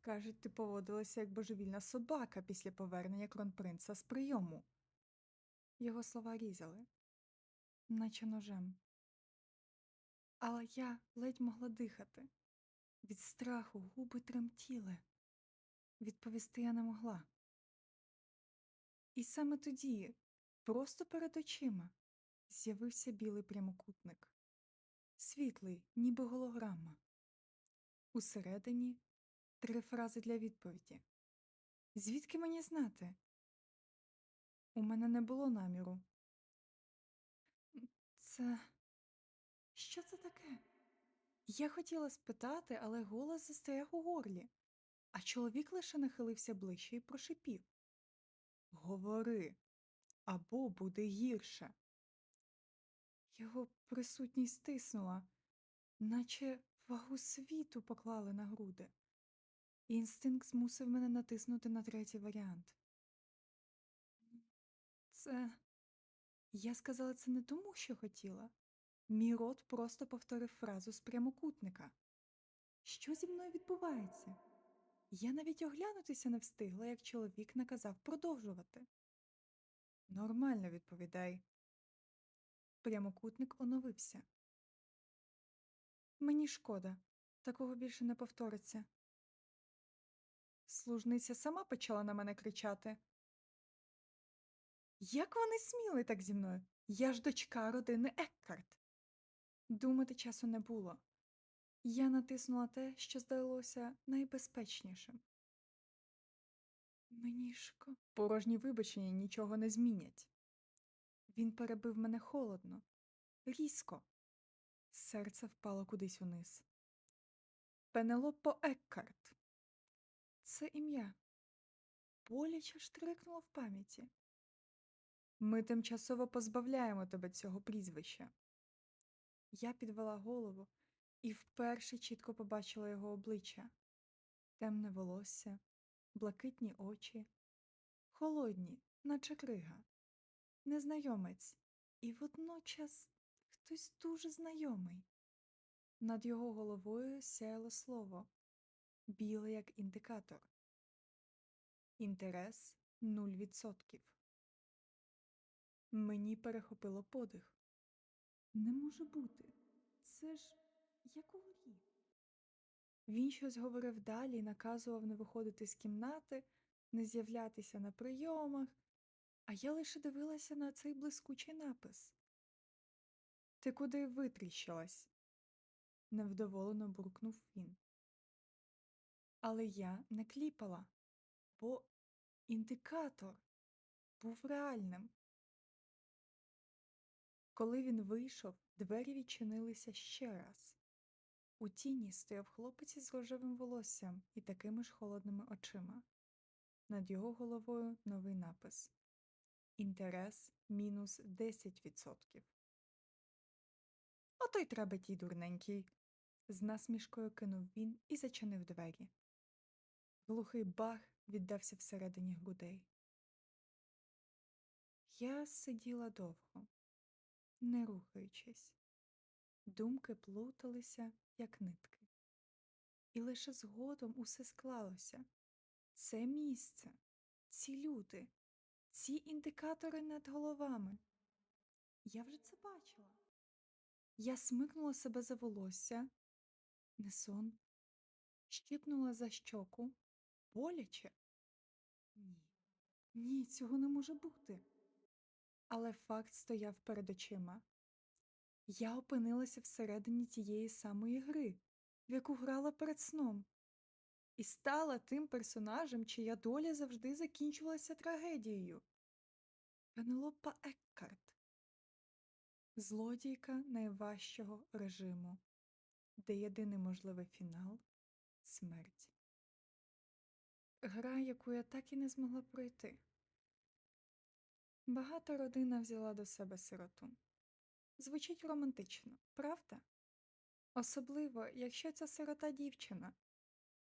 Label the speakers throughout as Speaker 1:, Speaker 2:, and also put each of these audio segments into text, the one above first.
Speaker 1: Кажуть, ти поводилася як божевільна собака після повернення кронпринца з прийому. Його слова різали, наче ножем. Але я ледь могла дихати. Від страху губи тремтіли. Відповісти я не могла. І саме тоді, просто перед очима, з'явився білий прямокутник, світлий, ніби голограма. Усередині три фрази для відповіді. Звідки мені знати? У мене не було наміру. Це. Що це таке? Я хотіла спитати, але голос застряг у горлі, а чоловік лише нахилився ближче і прошипів. Говори, або буде гірше. Його присутність стиснула, наче вагу світу поклали на груди. Інстинкт змусив мене натиснути на третій варіант. Це. Я сказала це не тому, що хотіла. Мій рот просто повторив фразу з прямокутника. Що зі мною відбувається? Я навіть оглянутися не встигла, як чоловік наказав продовжувати. Нормально відповідай. Прямокутник оновився. Мені шкода, такого більше не повториться. Служниця сама почала на мене кричати. Як вони сміли так зі мною? Я ж дочка родини Еккарт. Думати часу не було. Я натиснула те, що здалося найбезпечнішим. Мені шко. Порожні вибачення нічого не змінять. Він перебив мене холодно, різко. Серце впало кудись униз. Пенелопо Еккарт. Це ім'я. Боляче штрикнуло в пам'яті. Ми тимчасово позбавляємо тебе цього прізвища. Я підвела голову і вперше чітко побачила його обличчя темне волосся, блакитні очі, холодні, наче крига, незнайомець, і водночас хтось дуже знайомий. Над його головою сяяло слово, біле як індикатор. Інтерес нуль відсотків. Мені перехопило подих. Не може бути. Це ж як у горі. Він щось говорив далі, наказував не виходити з кімнати, не з'являтися на прийомах, а я лише дивилася на цей блискучий напис. Ти куди витріщилась? невдоволено буркнув він. Але я не кліпала, бо індикатор був реальним. Коли він вийшов, двері відчинилися ще раз. У тіні стояв хлопець із рожевим волоссям і такими ж холодними очима. Над його головою новий напис Інтерес мінус 10%. Ото й треба тій дурненький. З насмішкою кинув він і зачинив двері. Глухий бах віддався всередині грудей. Я сиділа довго не рухаючись. Думки плуталися, як нитки. І лише згодом усе склалося. Це місце, ці люди, ці індикатори над головами. Я вже це бачила. Я смикнула себе за волосся, не сон, щипнула за щоку, боляче. Ні, ні, цього не може бути. Але факт стояв перед очима. Я опинилася всередині тієї самої гри, в яку грала перед сном, і стала тим персонажем, чия доля завжди закінчувалася трагедією. Пенелопа Еккарт, злодійка найважчого режиму, де єдиний можливий фінал смерть. Гра, яку я так і не змогла пройти. Багата родина взяла до себе сироту. Звучить романтично, правда? Особливо, якщо ця сирота дівчина,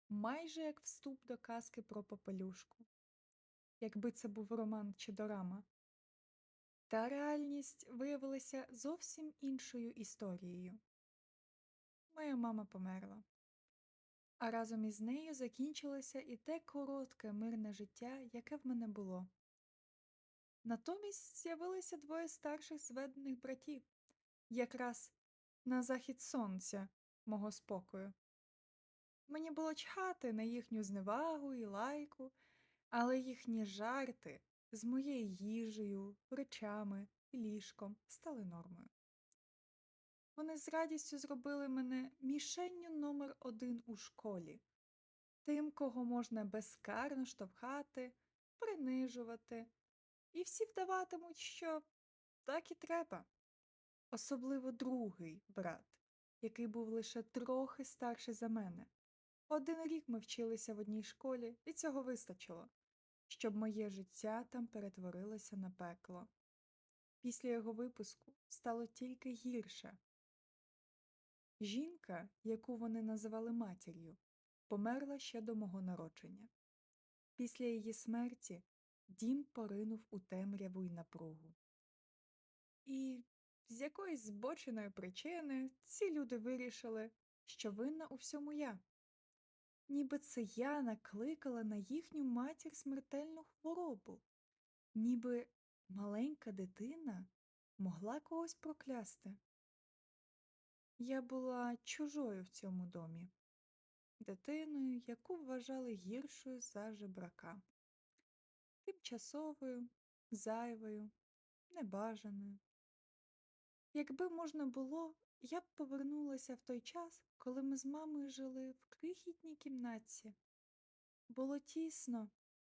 Speaker 1: майже як вступ до казки про попелюшку, якби це був роман чи дорама. Та реальність виявилася зовсім іншою історією. Моя мама померла. А разом із нею закінчилося і те коротке мирне життя, яке в мене було. Натомість з'явилися двоє старших зведених братів, якраз на захід сонця мого спокою. Мені було чхати на їхню зневагу і лайку, але їхні жарти з моєю їжею, речами і ліжком стали нормою. Вони з радістю зробили мене мішенню номер один у школі, тим, кого можна безкарно штовхати, принижувати, і всі вдаватимуть, що так і треба. Особливо другий брат, який був лише трохи старший за мене. Один рік ми вчилися в одній школі, і цього вистачило, щоб моє життя там перетворилося на пекло. Після його випуску стало тільки гірше. Жінка, яку вони називали матір'ю, померла ще до мого народження. Після її смерті дім поринув у темряву й напругу. І з якоїсь збоченої причини ці люди вирішили, що винна у всьому я. Ніби це я накликала на їхню матір смертельну хворобу, ніби маленька дитина могла когось проклясти. Я була чужою в цьому домі, дитиною, яку вважали гіршою за жебрака, тимчасовою, зайвою, небажаною. Якби можна було, я б повернулася в той час, коли ми з мамою жили в крихітній кімнатці. Було тісно,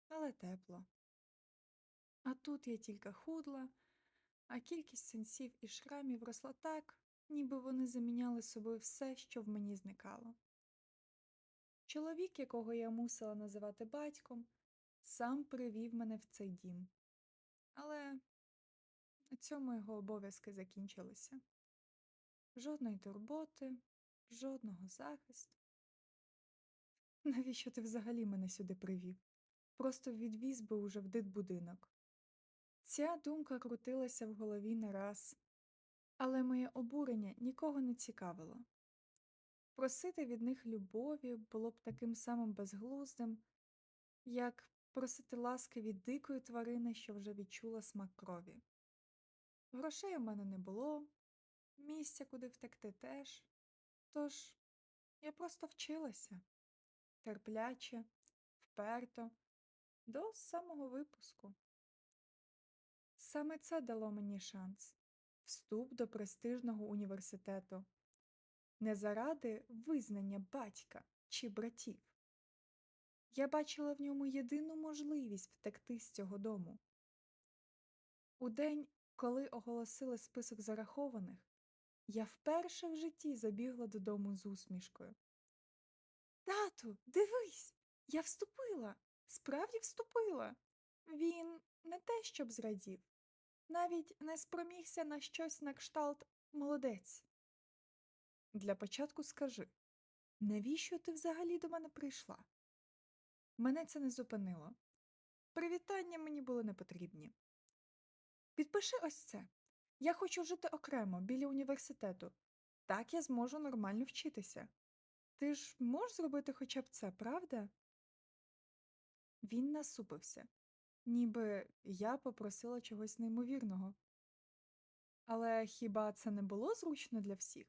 Speaker 1: але тепло. А тут я тільки худла, а кількість синців і шрамів росла так, ніби вони заміняли собою все, що в мені зникало. Чоловік, якого я мусила називати батьком, сам привів мене в цей дім. Але на цьому його обов'язки закінчилися. Жодної турботи, жодного захисту. Навіщо ти взагалі мене сюди привів? Просто відвіз би уже в дитбудинок. Ця думка крутилася в голові не раз, але моє обурення нікого не цікавило. Просити від них любові було б таким самим безглуздим, як просити ласки від дикої тварини, що вже відчула смак крові. Грошей у мене не було, місця, куди втекти теж, тож я просто вчилася терпляче, вперто, до самого випуску. Саме це дало мені шанс вступ до престижного університету, не заради визнання батька чи братів. Я бачила в ньому єдину можливість втекти з цього дому. У день, коли оголосили список зарахованих, я вперше в житті забігла додому з усмішкою. Тату, дивись, я вступила, справді вступила. Він не те, щоб зрадів, навіть не спромігся на щось на кшталт молодець. Для початку скажи, навіщо ти взагалі до мене прийшла? Мене це не зупинило. Привітання мені були не потрібні. Підпиши ось це. Я хочу жити окремо біля університету. Так я зможу нормально вчитися. Ти ж можеш зробити хоча б це, правда? Він насупився, ніби я попросила чогось неймовірного. Але хіба це не було зручно для всіх?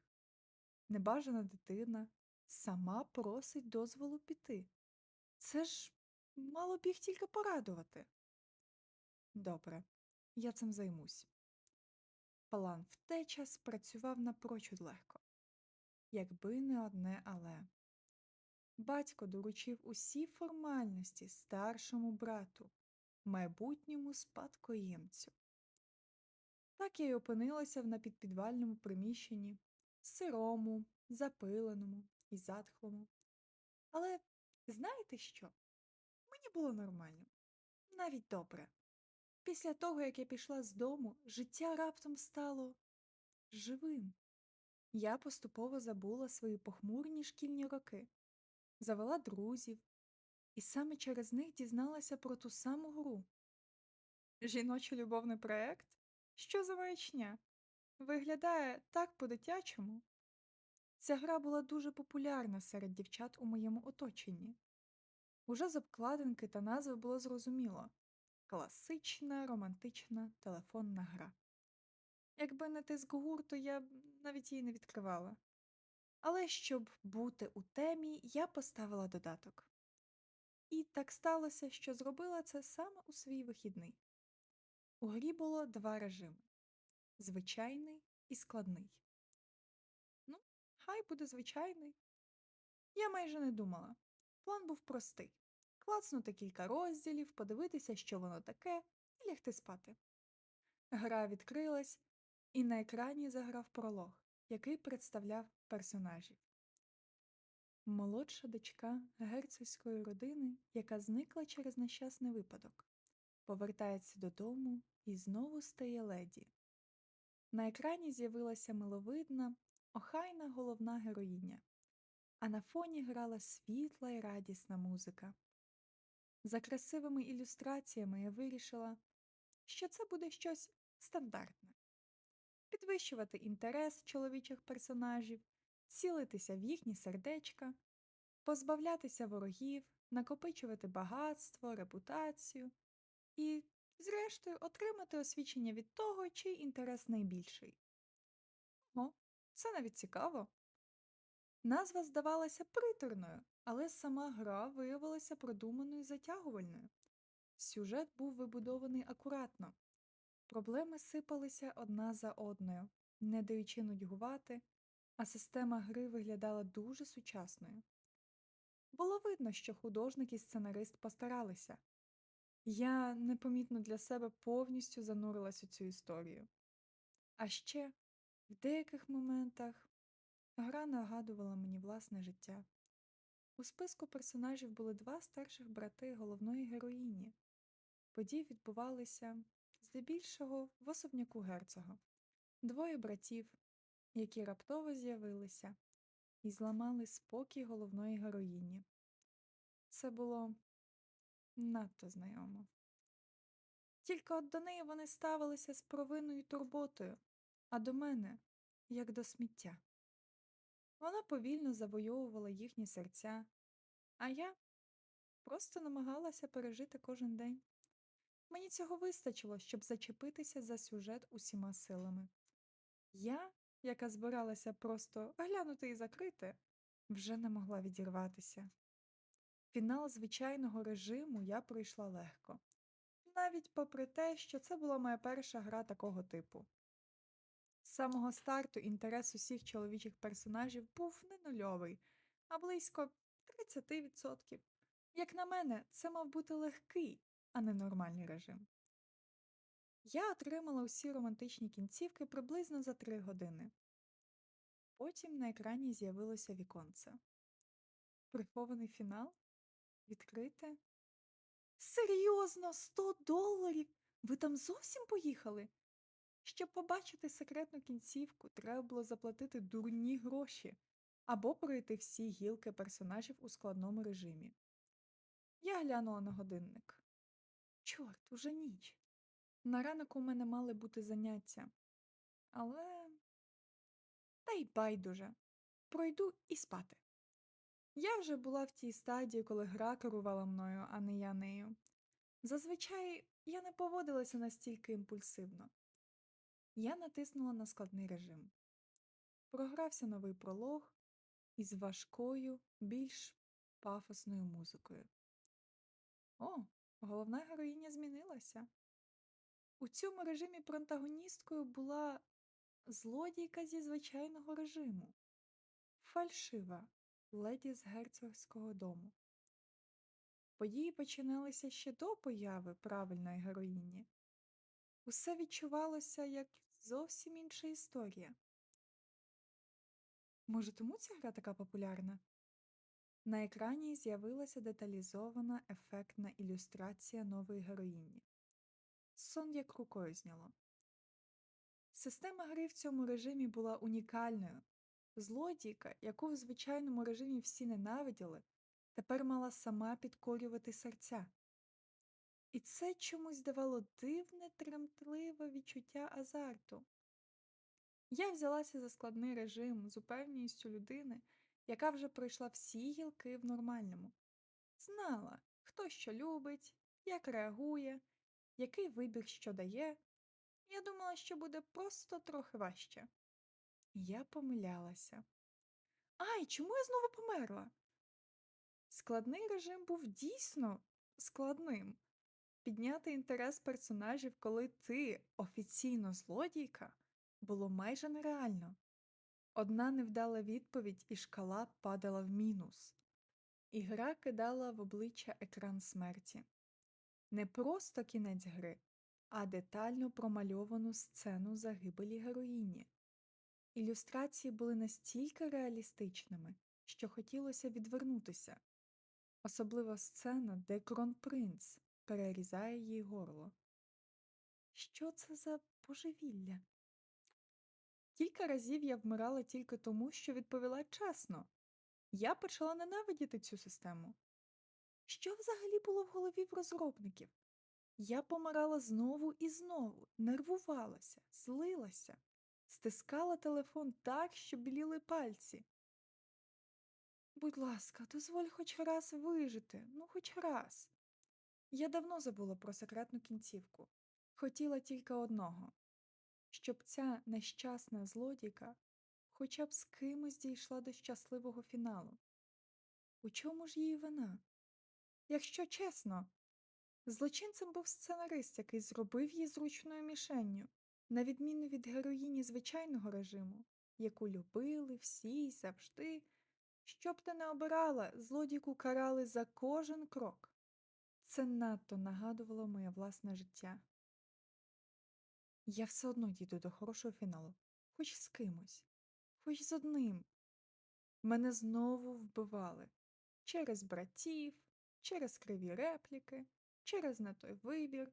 Speaker 1: Небажана дитина сама просить дозволу піти. Це ж мало б їх тільки порадувати. Добре, я цим займусь. План втеча спрацював напрочуд легко, якби не одне але. Батько доручив усі формальності старшому брату, майбутньому спадкоємцю. Так я й опинилася в напідпідвальному приміщенні, сирому, запиленому і затхлому. Але знаєте що? Мені було нормально, навіть добре. Після того, як я пішла з дому, життя раптом стало живим. Я поступово забула свої похмурні шкільні роки, завела друзів, і саме через них дізналася про ту саму гру. Жіночий любовний проект? Що за маячня? Виглядає так по-дитячому. Ця гра була дуже популярна серед дівчат у моєму оточенні. Уже з обкладинки та назви було зрозуміло класична романтична телефонна гра. Якби не тиск гурту, я б навіть її не відкривала. Але щоб бути у темі, я поставила додаток. І так сталося, що зробила це саме у свій вихідний. У грі було два режими звичайний і складний. Ну, хай буде звичайний. Я майже не думала. План був простий клацнути кілька розділів, подивитися, що воно таке, і лягти спати. Гра відкрилась, і на екрані заграв пролог, який представляв персонажів. Молодша дочка герцогської родини, яка зникла через нещасний випадок, повертається додому і знову стає леді. На екрані з'явилася миловидна, охайна головна героїня, а на фоні грала світла й радісна музика. За красивими ілюстраціями я вирішила, що це буде щось стандартне підвищувати інтерес чоловічих персонажів, цілитися в їхні сердечка, позбавлятися ворогів, накопичувати багатство, репутацію і, зрештою, отримати освічення від того, чий інтерес найбільший. О, це навіть цікаво. Назва здавалася приторною, але сама гра виявилася продуманою затягувальною. Сюжет був вибудований акуратно, проблеми сипалися одна за одною, не даючи нудьгувати, а система гри виглядала дуже сучасною. Було видно, що художник і сценарист постаралися. Я непомітно для себе повністю занурилась у цю історію. А ще в деяких моментах гра нагадувала мені власне життя. У списку персонажів були два старших брати головної героїні. Події відбувалися здебільшого в особняку герцога, двоє братів, які раптово з'явилися і зламали спокій головної героїні. Це було надто знайомо. Тільки от до неї вони ставилися з провиною турботою, а до мене як до сміття. Вона повільно завойовувала їхні серця, а я просто намагалася пережити кожен день. Мені цього вистачило, щоб зачепитися за сюжет усіма силами. Я, яка збиралася просто глянути і закрити, вже не могла відірватися. Фінал звичайного режиму я пройшла легко, навіть попри те, що це була моя перша гра такого типу. З самого старту інтерес усіх чоловічих персонажів був не нульовий, а близько 30%. Як на мене, це мав бути легкий, а не нормальний режим. Я отримала усі романтичні кінцівки приблизно за три години. Потім на екрані з'явилося віконце. Прихований фінал? Відкрите? Серйозно, 100 доларів? Ви там зовсім поїхали? Щоб побачити секретну кінцівку, треба було заплатити дурні гроші або пройти всі гілки персонажів у складному режимі. Я глянула на годинник. Чорт, уже ніч. На ранок у мене мали бути заняття. Але. Та й байдуже. Пройду і спати. Я вже була в тій стадії, коли гра керувала мною, а не я нею. Зазвичай я не поводилася настільки імпульсивно. Я натиснула на складний режим. Програвся новий пролог із важкою, більш пафосною музикою. О, головна героїня змінилася. У цьому режимі протагоністкою була злодійка зі звичайного режиму, фальшива леді з герцогського дому. Події починалися ще до появи правильної героїні. Усе відчувалося як зовсім інша історія. Може, тому ця гра така популярна? На екрані з'явилася деталізована ефектна ілюстрація нової героїні. Сон як рукою зняло. Система гри в цьому режимі була унікальною. Злодійка, яку в звичайному режимі всі ненавиділи, тепер мала сама підкорювати серця. І це чомусь давало дивне, тремтливе відчуття азарту. Я взялася за складний режим з упевненістю людини, яка вже пройшла всі гілки в нормальному. Знала, хто що любить, як реагує, який вибір що дає. Я думала, що буде просто трохи важче. Я помилялася. Ай, чому я знову померла? Складний режим був дійсно складним. Підняти інтерес персонажів, коли ти офіційно злодійка, було майже нереально. Одна невдала відповідь і шкала падала в мінус. І гра кидала в обличчя екран смерті. Не просто кінець гри, а детально промальовану сцену загибелі героїні. Ілюстрації були настільки реалістичними, що хотілося відвернутися, особливо сцена, де кронпринц перерізає їй горло. Що це за божевілля? Кілька разів я вмирала тільки тому, що відповіла чесно. Я почала ненавидіти цю систему. Що взагалі було в голові в розробників? Я помирала знову і знову, нервувалася, злилася, стискала телефон так, що біліли пальці. Будь ласка, дозволь хоч раз вижити, ну хоч раз. Я давно забула про секретну кінцівку. Хотіла тільки одного щоб ця нещасна злодійка хоча б з кимось дійшла до щасливого фіналу. У чому ж її вина? Якщо чесно, злочинцем був сценарист, який зробив її зручною мішенню, на відміну від героїні звичайного режиму, яку любили всі й завжди. Щоб ти не обирала, злодійку карали за кожен крок. Це надто нагадувало моє власне життя. Я все одно дійду до хорошого фіналу, хоч з кимось, хоч з одним. Мене знову вбивали через братів, через криві репліки, через не той вибір.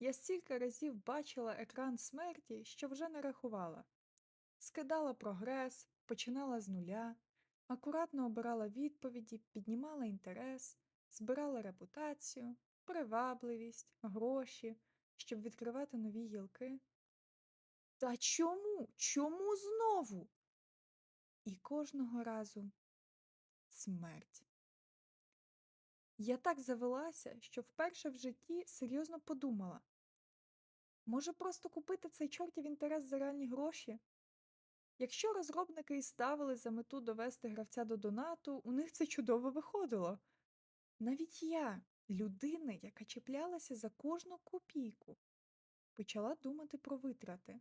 Speaker 1: Я стільки разів бачила екран смерті, що вже не рахувала. Скидала прогрес, починала з нуля, акуратно обирала відповіді, піднімала інтерес, збирала репутацію, привабливість, гроші, щоб відкривати нові гілки. Та чому? Чому знову? І кожного разу смерть. Я так завелася, що вперше в житті серйозно подумала може, просто купити цей чортів інтерес за реальні гроші? Якщо розробники і ставили за мету довести гравця до донату, у них це чудово виходило. Навіть я, людина, яка чіплялася за кожну копійку, почала думати про витрати.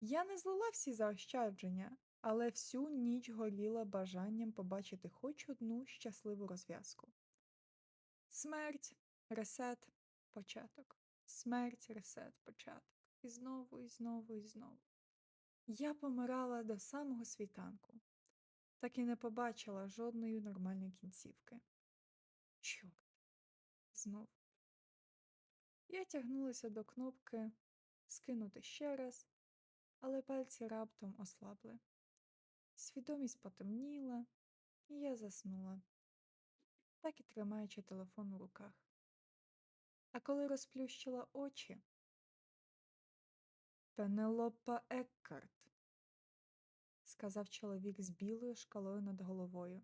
Speaker 1: Я не злила всі заощадження, але всю ніч горіла бажанням побачити хоч одну щасливу розв'язку. Смерть, ресет, початок, смерть, ресет, початок. І знову, і знову, і знову. Я помирала до самого світанку, так і не побачила жодної нормальної кінцівки. Чорт, знов. Я тягнулася до кнопки скинути ще раз, але пальці раптом ослабли. Свідомість потемніла, і я заснула, так і тримаючи телефон у руках. А коли розплющила очі, Пенелопа Еккарт, сказав чоловік з білою шкалою над головою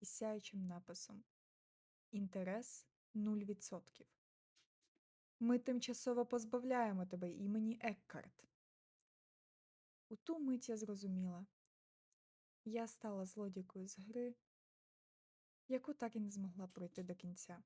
Speaker 1: і сяючим написом Інтерес 0%. Ми тимчасово позбавляємо тебе імені Еккарт. У ту мить я зрозуміла я стала злодійкою з гри, яку так і не змогла пройти до кінця.